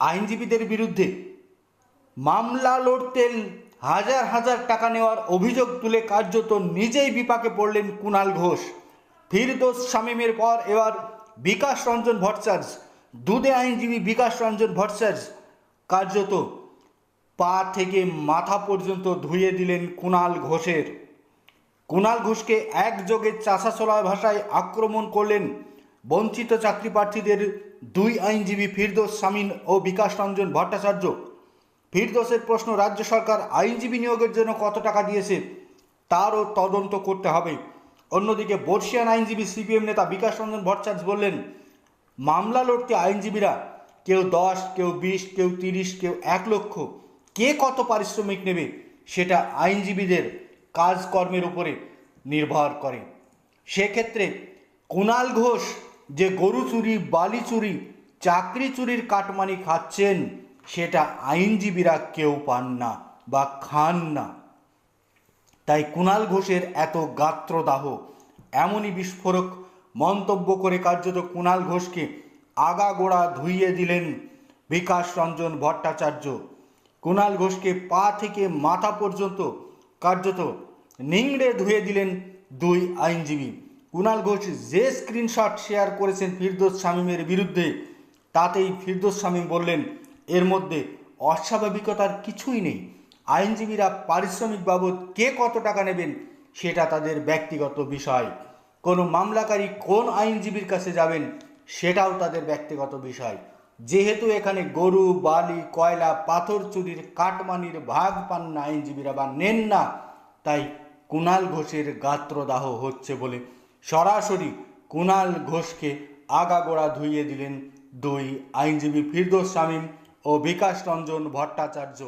আইনজীবীদের বিরুদ্ধে মামলা লড়তেন হাজার হাজার টাকা নেওয়ার অভিযোগ তুলে কার্যত নিজেই বিপাকে পড়লেন কুণাল ঘোষ। ফিরদোস শামীমের পর এবার বিকাশ রঞ্জন ভট্টাচার্য দুদে আইনজীবী বিকাশ রঞ্জন ভট্টাচার্য কার্যত পা থেকে মাথা পর্যন্ত ধুয়ে দিলেন কুণাল ঘোষের। কুণাল ঘোষকে একযোগে চাষাচলা ভাষায় আক্রমণ করলেন বঞ্চিত চাকরি প্রার্থীদের দুই আইনজীবী ফিরদোস সামিন ও বিকাশ রঞ্জন ভট্টাচার্য। ফিরদোসের প্রশ্ন, রাজ্য সরকার আইনজীবী নিয়োগের জন্য কত টাকা দিয়েছে? তারও তদন্ত করতে হবে। অন্যদিকে বর্ষিয়ান আইনজীবী সিপিএম নেতা বিকাশ রঞ্জন ভট্টাচার্য বললেন, মামলা লড়তে আইনজীবীরা কেউ দশ, কেউ বিশ, কেউ তিরিশ, কেউ এক লক্ষ, কে কত পারিশ্রমিক নেবে সেটা আইনজীবীদের কাজকর্মের উপরে নির্ভর করে। সেক্ষেত্রে কুণাল ঘোষ যে গরু চুরি, বালি চুরি, চাকরি চুরির কাটমানি খাচ্ছেন, সেটা আইনজীবীরা কেউ পান না বা খান না। তাই কুণাল ঘোষের এত গাত্রদাহ, এমনই বিস্ফোরক মন্তব্য করে কার্যত কুণাল ঘোষকে আগাগোড়া ধুইয়ে দিলেন বিকাশ রঞ্জন ভট্টাচার্য। কুণাল ঘোষকে পা থেকে মাথা পর্যন্ত কার্যত নিংড়ে ধুয়ে দিলেন দুই আইনজীবী। কুণাল ঘোষ যে স্ক্রিনশট শেয়ার করেছেন ফিরদোস শামীমের বিরুদ্ধে, তাতেই ফিরদোস শামীম বললেন, এর মধ্যে অস্বাভাবিকতার কিছুই নেই। আইনজীবীরা পারিশ্রমিক বাবদ কে কত টাকা নেবেন সেটা তাদের ব্যক্তিগত বিষয়। কোনো মামলাকারী কোন আইনজীবীর কাছে যাবেন সেটাও তাদের ব্যক্তিগত বিষয়। যেহেতু এখানে গরু, বালি, কয়লা, পাথর চুরির কাটমানির ভাগ পান না আইনজীবীরা বা নেন না, তাই কুণাল ঘোষের গাত্রদাহ হচ্ছে বলে সরাসরি কুণাল ঘোষকে আগাগোড়া ধুইয়ে দিলেন দুই আইনজীবী ফিরদোস শামীম ও বিকাশ রঞ্জন ভট্টাচার্য।